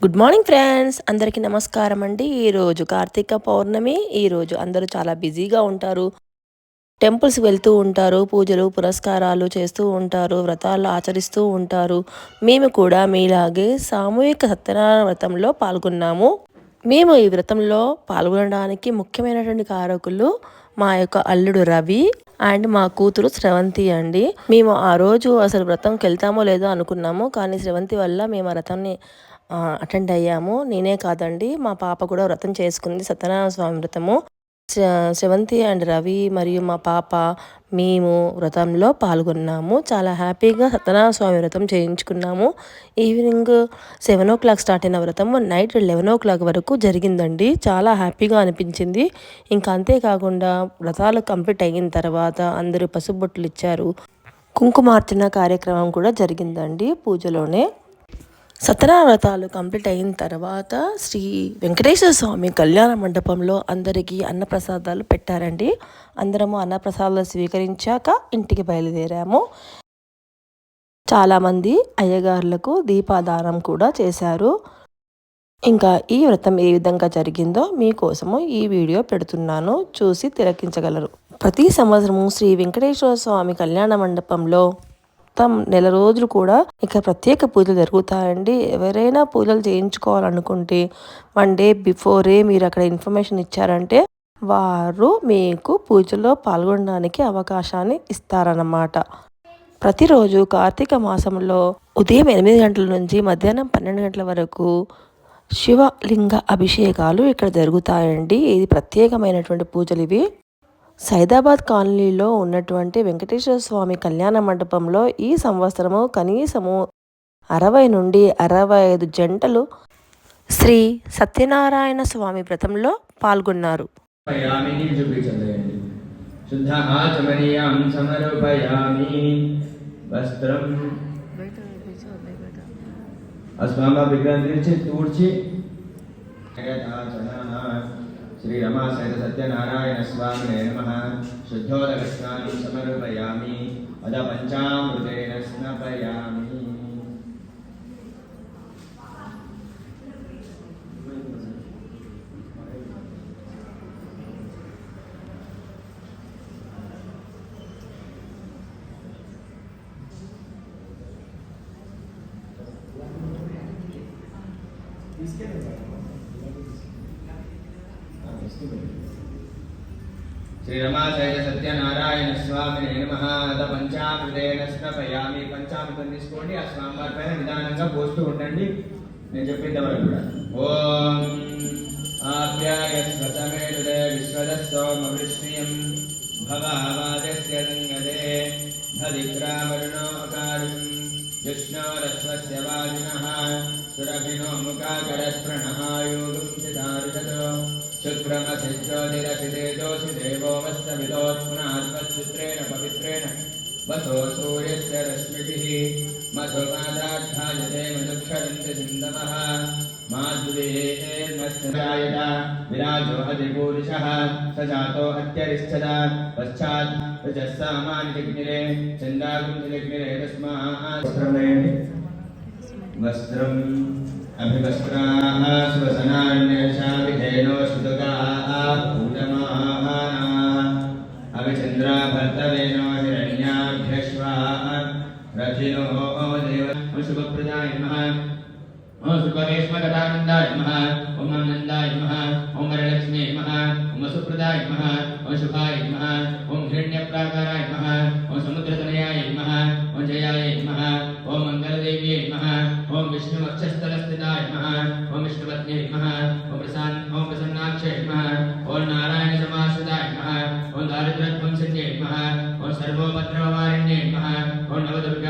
Good morning friends అందరికీ నమస్కారం అండి. ఈరోజు కార్తీక పౌర్ణమి. ఈరోజు అందరూ చాలా బిజీగా ఉంటారు. టెంపుల్స్ వెళ్తూ ఉంటారు. పూజలు పురస్కారాలు చేస్తూ ఉంటారు. వ్రతాలు ఆచరిస్తూ ఉంటారు. మేము కూడా మీలాగే సామూహిక సత్యనారాయణ వ్రతంలో పాల్గొన్నాము. మేము ఈ వ్రతంలో పాల్గొనడానికి ముఖ్యమైనటువంటి కారకులు మా యొక్క అల్లుడు రవి అండ్ మా కూతురు స్రవంతి అండి. మేము ఆ రోజు అసలు వ్రతంకి వెళ్తామో లేదో అనుకున్నాము. కానీ స్రవంతి వల్ల మేము ఆ వ్రతాన్ని అటెండ్ అయ్యాము. నేనే కాదండి మా పాప కూడా వ్రతం చేసుకుంది సత్యనారాయణ స్వామి వ్రతము శ్రవంతి అండ్ రవి మరియు మా పాప మేము వ్రతంలో పాల్గొన్నాము. చాలా హ్యాపీగా సత్యనారాయణ స్వామి వ్రతం చేయించుకున్నాము. Evening seven o'clock start అయిన వ్రతం నైట్ లెవెన్ ఓ క్లాక్ వరకు జరిగిందండి. చాలా హ్యాపీగా అనిపించింది. ఇంకా అంతేకాకుండా వ్రతాలు కంప్లీట్ అయిన తర్వాత అందరూ పసుబొట్లు ఇచ్చారు. కుంకుమార్చన కార్యక్రమం కూడా జరిగిందండి పూజలోనే. సత్యనావ్రతాలు కంప్లీట్ అయిన తర్వాత శ్రీ వెంకటేశ్వర స్వామి కళ్యాణ మండపంలో అందరికీ అన్నప్రసాదాలు పెట్టారండి. అందరము అన్నప్రసాదాలు స్వీకరించాక ఇంటికి బయలుదేరాము. చాలామంది అయ్యగారులకు దీపాదానం కూడా చేశారు. ఇంకా ఈ వ్రతం ఏ విధంగా జరిగిందో మీకోసము ఈ వీడియో పెడుతున్నాను. చూసి తిలకించగలరు. ప్రతి సంవత్సరము శ్రీ వెంకటేశ్వర స్వామి కళ్యాణ మండపంలో మొత్తం నెల రోజులు కూడా ఇక్కడ ప్రత్యేక పూజలు జరుగుతాయండి. ఎవరైనా పూజలు చేయించుకోవాలనుకుంటే వన్ డే బిఫోరే మీరు అక్కడ ఇన్ఫర్మేషన్ ఇచ్చారంటే వారు మీకు పూజలో పాల్గొనడానికి అవకాశాన్ని ఇస్తారన్నమాట. ప్రతిరోజు కార్తీక మాసంలో ఉదయం ఎనిమిది గంటల నుంచి మధ్యాహ్నం పన్నెండు గంటల వరకు శివలింగ అభిషేకాలు ఇక్కడ జరుగుతాయండి. ఇది ప్రత్యేకమైనటువంటి పూజలు ఇవి. సైదాబాద్ కాలనీలో ఉన్నటువంటి వెంకటేశ్వర స్వామి కళ్యాణ మండపంలో ఈ సంవత్సరము కనీసము అరవై నుండి అరవై ఐదు జంటలు శ్రీ సత్యనారాయణ స్వామి వ్రతంలో పాల్గొన్నారు. శ్రీరమా సహిత సత్యనారాయణ స్వామినే నమ శుద్ధోదకస్నానం సమర్పయామి అద పంచామృతేన స్నపయామి తీసుకెళ్ళండి శ్రీరమాశైల సత్యనారాయణ స్వామిని నమ. అత పంచామృతేన స్నపయామి పంచామృతం తీసుకోండి. ఆ స్వామివారి పైన నిదానంగా పోస్తూ ఉండండి. నేను చెప్పేంత వరకు కూడా. ఓం ఆప్యాయ స్వతమే విశ్వదస్తోమవృష్ణియం భవావాదస్య సంగదే భదిగ్రామరుణోకారం విష్ణోరస్వస్య వాజినः సురభినో ముఖాకరస్ప్రణः యోగం शुक्रमसिज्योतिरसिदेजोषिदेवोमस्तमिलोत्पुनात्मचित्रेण पवित्रेण वसो सूर्यस्य रश्मिभिः मधुमादाक्षायते मधुक्षरन्ति सिन्दमः माधुरेर्नस्तरायत विराजो अधिपूरुषः स जातो अत्यरिष्ठत पश्चात् रजः सामान्यग्निरे चन्दाकुञ्जलग्निरे तस्मात् वस्त्रम् अभिवस्त्राः स्वसनान्यशाविधेनो श्रुतगाः पूजमाना अभिचन्द्रा भर्तवेनो हिरण्याभ्यश्वा रथिनो देव शुभप्रदाय नमः। ओम सुखवेश्मगतानन्दाय नमः। ओम आनन्दाय नमः। ओम वरलक्ष्मी नमः। ओम सुप्रदाय नमः। ओम शुभाय नमः। ओम हिरण्यप्राकाराय नमः। ओम समुद्रतनयाय नमः। ओम जयाय नमः। विष्णुवक्षस्थलस्थिताय नमः। ओम विष्णुपत्न्यै नमः। ओम प्रसन्न ओम प्रसन्नाक्षय नमः। ओम नारायण समाश्रिताय नमः। ओम दारिद्र्यध्वंसन्यै नमः। ओम सर्वोपद्रववारिण्यै नमः। ओम नवदुर्गाय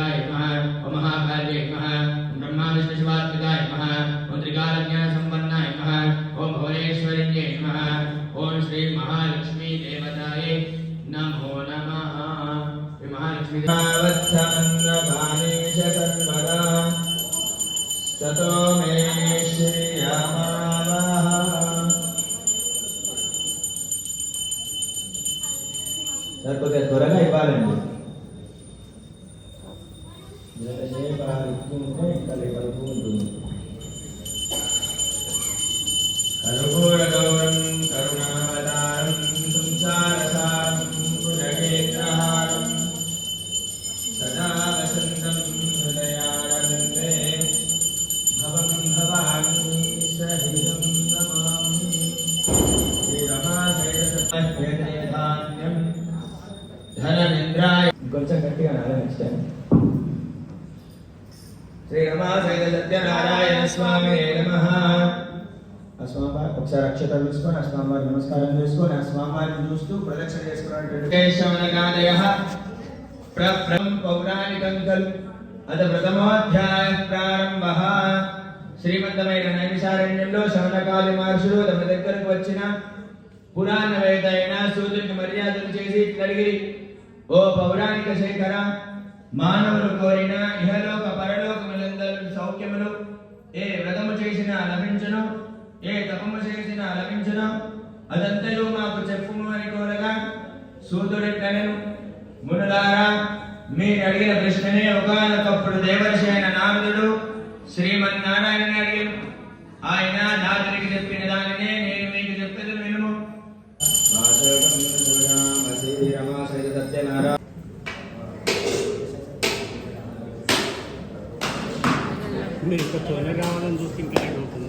Dominicana, శ్రీ సత్యనారాయణ స్వామి నమ. అస్మాబాద్ ఒకసారి అక్షతలు తీసుకొని అస్మాబాద్ నమస్కారం చేసుకొని అస్మాబాద్ని చూస్తూ ప్రదక్షిణ చేసుకున్నటువంటి పౌరాణికం ఖలు అత ప్రథమోధ్యాయ ప్రారంభ. శ్రీమంతమైన నైమిషారణ్యంలో శవనకాలి మహర్షులు తమ దగ్గరకు వచ్చిన పురాణ వేద అయిన సూర్యునికి మర్యాదలు చేసి ఇట్లడిగిరి ఓ పౌరాణిక శేఖర మానవులు కోరిన ఇహలోక పరలోకములందరూ సౌఖ్యములు ఏ వ్రతము చేసినా లభించును ఏ తపము చేసినా లభించును. అదంతయు మాకు చెప్పుము అని కోరగా సూతుడిట్లనెను మునులారా మీరు అడిగిన ప్రశ్ననే ఒకనొకప్పుడు దేవర్షి అయిన నారదుడు శ్రీమన్నారాయణ అడిగాను. ఆయన నారదుడికి చెప్పిన దానినే నేను మీకు చెప్పేది వినుము సత్యనారాయణ మీరు ఇంకా కావాలని ఇంకా లేట్ అవుతుంది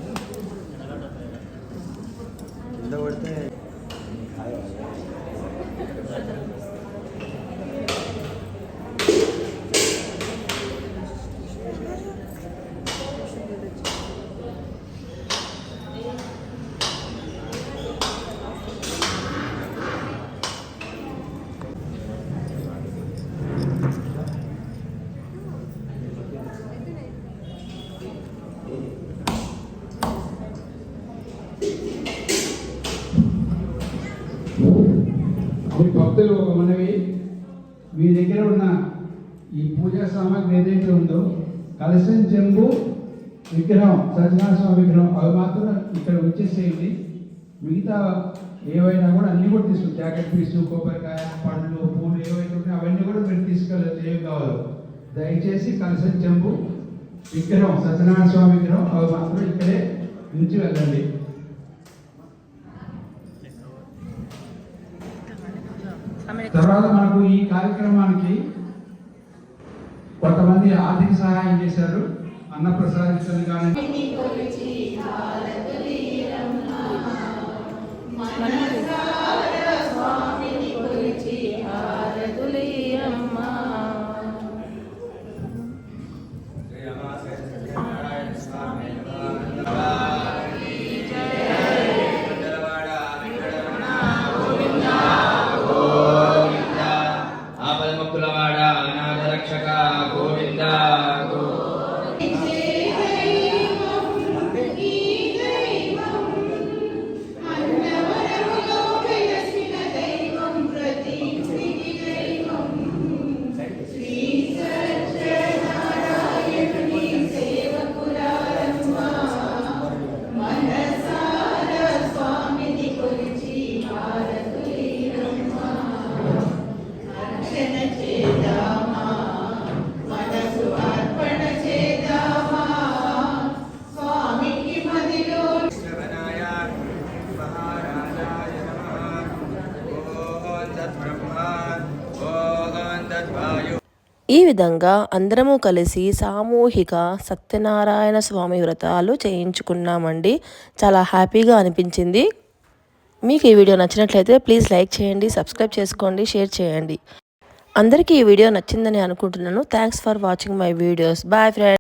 మీ భక్తులు ఒక మనవి. మీ దగ్గర ఉన్న ఈ పూజా సామాగ్రి ఏదైతే ఉందో కలశం చెంబు విగ్రహం సత్యనారాయణ విగ్రహం అవి మాత్రం ఇక్కడ వచ్చేసేయండి మిగతా ఏవైనా కూడా అన్నీ కూడా తీసుకుని జాకెట్ పీసు కొబ్బరికాయ పండ్లు పూలు ఏవైతే ఉంటాయి అవన్నీ కూడా మీరు తీసుకెళ్ళచ్చు ఏం కావాలో. దయచేసి కలసం చెంబు విగ్రహం సత్యనారాయణ స్వామి విగ్రహం అవి మాత్రం ఇక్కడే ఉంచి వెళ్ళండి తర్వాత మనకు ఈ కార్యక్రమానికి కొంతమంది ఆర్థిక సహాయం చేశారు. అన్నప్రసాద్ కానీ ఈ విధంగా అందరము కలిసి సామూహిక సత్యనారాయణ స్వామి వ్రతాలు చేయించుకున్నామండి. చాలా హ్యాపీగా అనిపించింది. మీకు ఈ వీడియో నచ్చినట్లయితే ప్లీజ్ లైక్ చేయండి సబ్స్క్రైబ్ చేసుకోండి షేర్ చేయండి. అందరికీ ఈ వీడియో నచ్చిందని అనుకుంటున్నాను. Thanks for watching my videos bye friends